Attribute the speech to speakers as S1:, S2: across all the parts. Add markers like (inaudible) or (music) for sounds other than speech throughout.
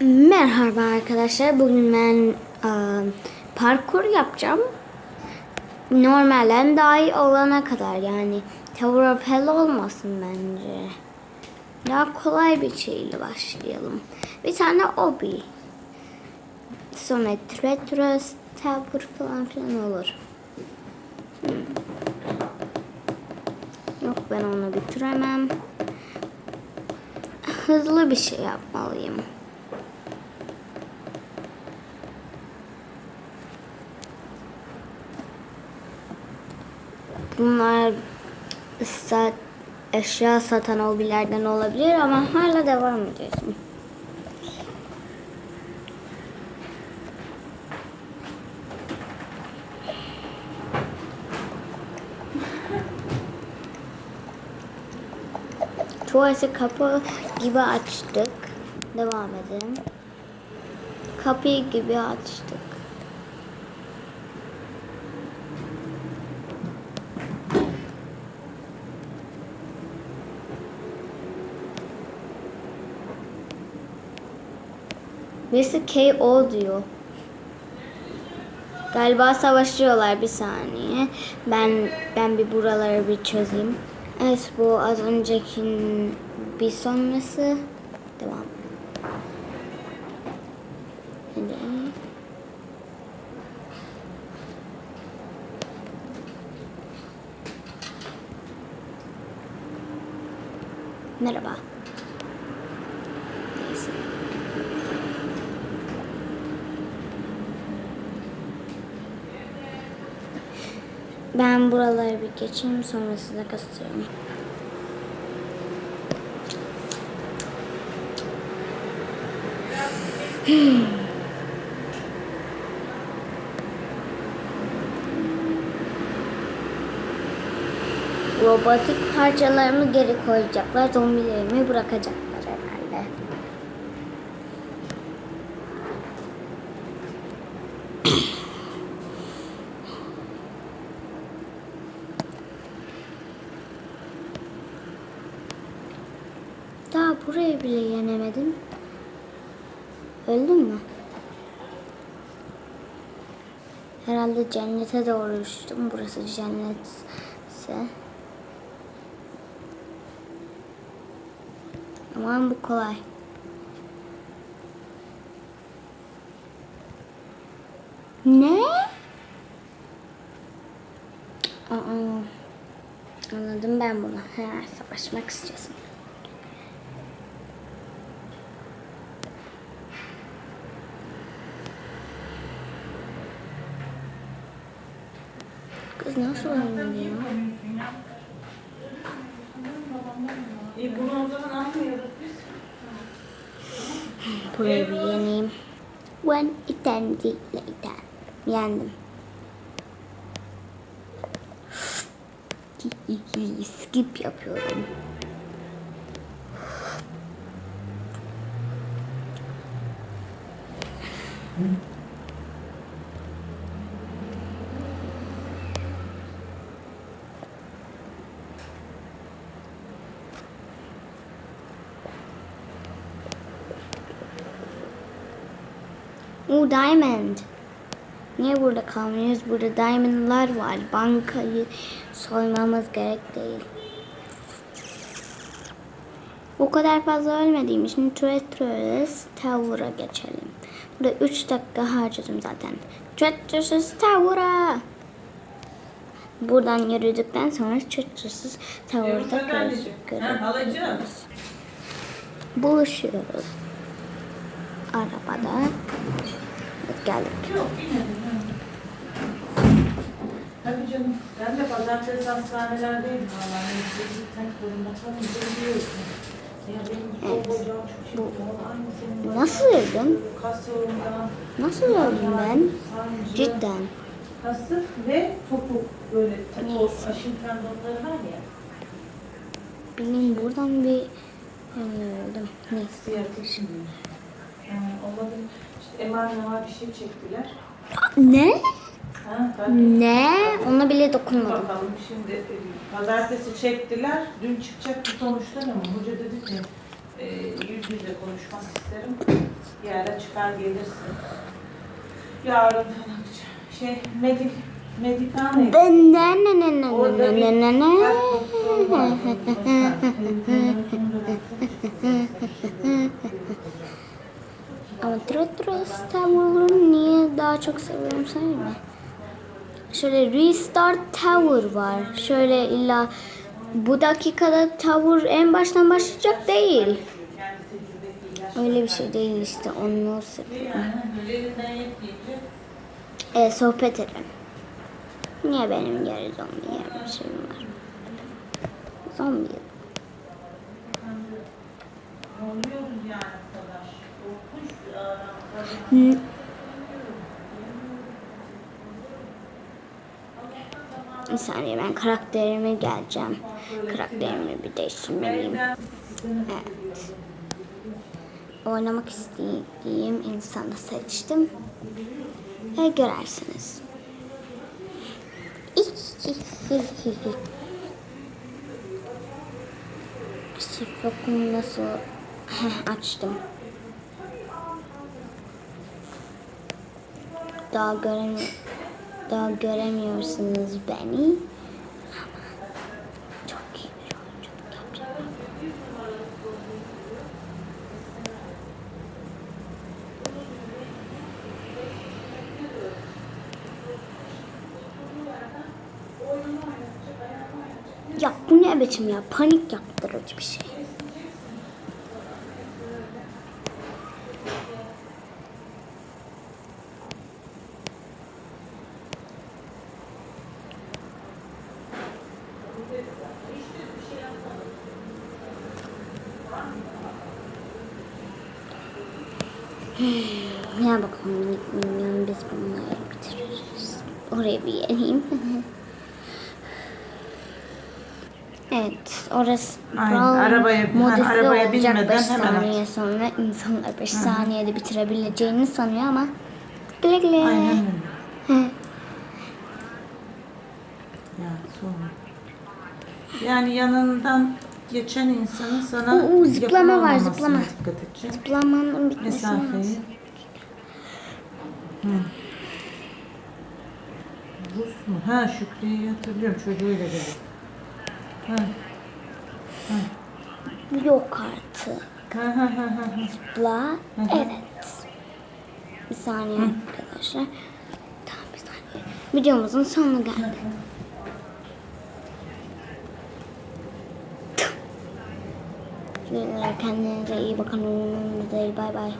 S1: Merhaba arkadaşlar. Bugün ben e, parkur yapacağım. Normalden daha iyi olana kadar yani Tower of Hell olmasın bence. Daha kolay bir şeyle başlayalım. Bir tane obi. Sonra Treacherous Tower falan filan olur. Hmm. Yok ben onu bitiremem. Hızlı bir şey yapmalıyım. Bunlar sat, eşya satan hobilerden olabilir ama hala devam ediyorsun. Tuvaleti kapı gibi açtık. Devam edelim. Kapıyı gibi açtık. Birisi KO diyor. Galiba savaşıyorlar bir saniye. Ben ben bir buraları bir çözeyim. Evet bu az öncekinin bir sonrası. Devam. Merhaba. Ben buraları bir geçeyim sonra size göstereyim. Robotik parçalarımı geri koyacaklar, zombilerimi bırakacaklar herhalde. Daha burayı bile yenemedim. Öldün mü? Herhalde cennete doğru uçtum. Burası cennetse. Aman bu kolay. Ne? Aa, anladım ben bunu. He, savaşmak istiyorsun. Kız nasıl oynuyor?
S2: İyi bunu o zaman almıyoruz biz.
S1: Bir yeneyim. One eternity later. Yendim. Skip yapıyorum. Oo diamond. Niye burada kalmıyoruz? Burada diamondlar var. Bankayı soymamız gerek değil. O kadar fazla ölmediğim için Treacherous Tower'a geçelim. Burada 3 dakika harcadım zaten. Treacherous Tower'a. Buradan yürüdükten sonra Treacherous Tower'da görüyoruz. Buluşuyoruz. Arabada. Geldik.
S2: Tabii canım. Ben de pazartesi hastanelerdeydim valla. Kalınca biliyorsun.
S1: Evet. Nasıl
S2: yolundan.
S1: Nasıl öldüm ben? Cidden.
S2: Kasık ve topuk böyle topuk aşın tendonları var ya.
S1: Benim buradan bir öldüm. Neyse.
S2: Yani olabilir. İşte MR var bir şey çektiler.
S1: Ne?
S2: Ha, tabii.
S1: Ne? Ona bile dokunmadım.
S2: Bakalım şimdi e, pazartesi çektiler. Dün çıkacak bu sonuçlar ama hoca dedi ki e, yüz yüze konuşmak isterim. Bir ara çıkar gelirsin. Yarın falan şey medik medikaneydi.
S1: Ne ne ne ne
S2: Orada
S1: ne
S2: bir
S1: ne ne ne.
S2: kalp doktoru var. (laughs)
S1: Ama Trottros Tower'ı niye daha çok seviyorum söyleyeyim? Şöyle Restart Tower var. Şöyle illa bu dakikada Tower en baştan başlayacak değil. Öyle bir şey değil işte onu seviyorum.
S2: Yani elinden yetmeyince
S1: E, sohbet edelim. Niye benim geri zombi yemişim var? Zombi.
S2: oluyoruz yani bu kadar. Korkunç bir ağrım.
S1: Hı. Bir saniye ben karakterime geleceğim. Karakterimi bir değiştirmeliyim. Evet. Oynamak istediğim insanı seçtim. Ve görersiniz. (laughs) Şifrokumu nasıl (laughs) açtım. Daha göremi daha göremiyorsunuz beni. Ya bu ne biçim ya? Panik yaptırıcı bir şey. Ya bakalım minyon biz bunları bitiririz. Oraya bir yeneyim. evet orası
S2: Aynen, arabaya- ha,
S1: modifiye
S2: arabaya
S1: olacak
S2: binmeden
S1: 5
S2: hemen
S1: saniye sonra insanlar 5 saniyede bitirebileceğini sanıyor ama güle güle.
S2: aynen. Ya sonra. Yani yanından geçen insanın sana
S1: Oo, zıplama
S2: yakın
S1: var, zıplama.
S2: Dikkat edecek.
S1: Zıplamanın bitmesi
S2: Mesafeyi.
S1: lazım.
S2: Hı. Rus mu? Ha Şükrü'yü hatırlıyorum çocuğuyla dedi. Ha.
S1: Yok artık.
S2: Ha ha ha ha. ha.
S1: Zıpla.
S2: hı.
S1: Evet. Bir saniye arkadaşlar. Tamam bir saniye. Videomuzun sonuna geldik. Sizler kendinize iyi bakın. Umurumda. Bay bay.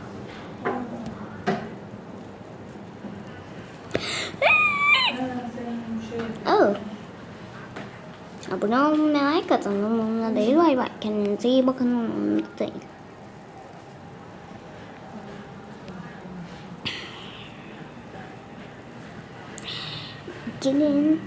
S1: Oh. Abone olmayı like atın. Umurumda değil. Bay bay. Kendinize iyi bakın. Umurumda değil. Gelin.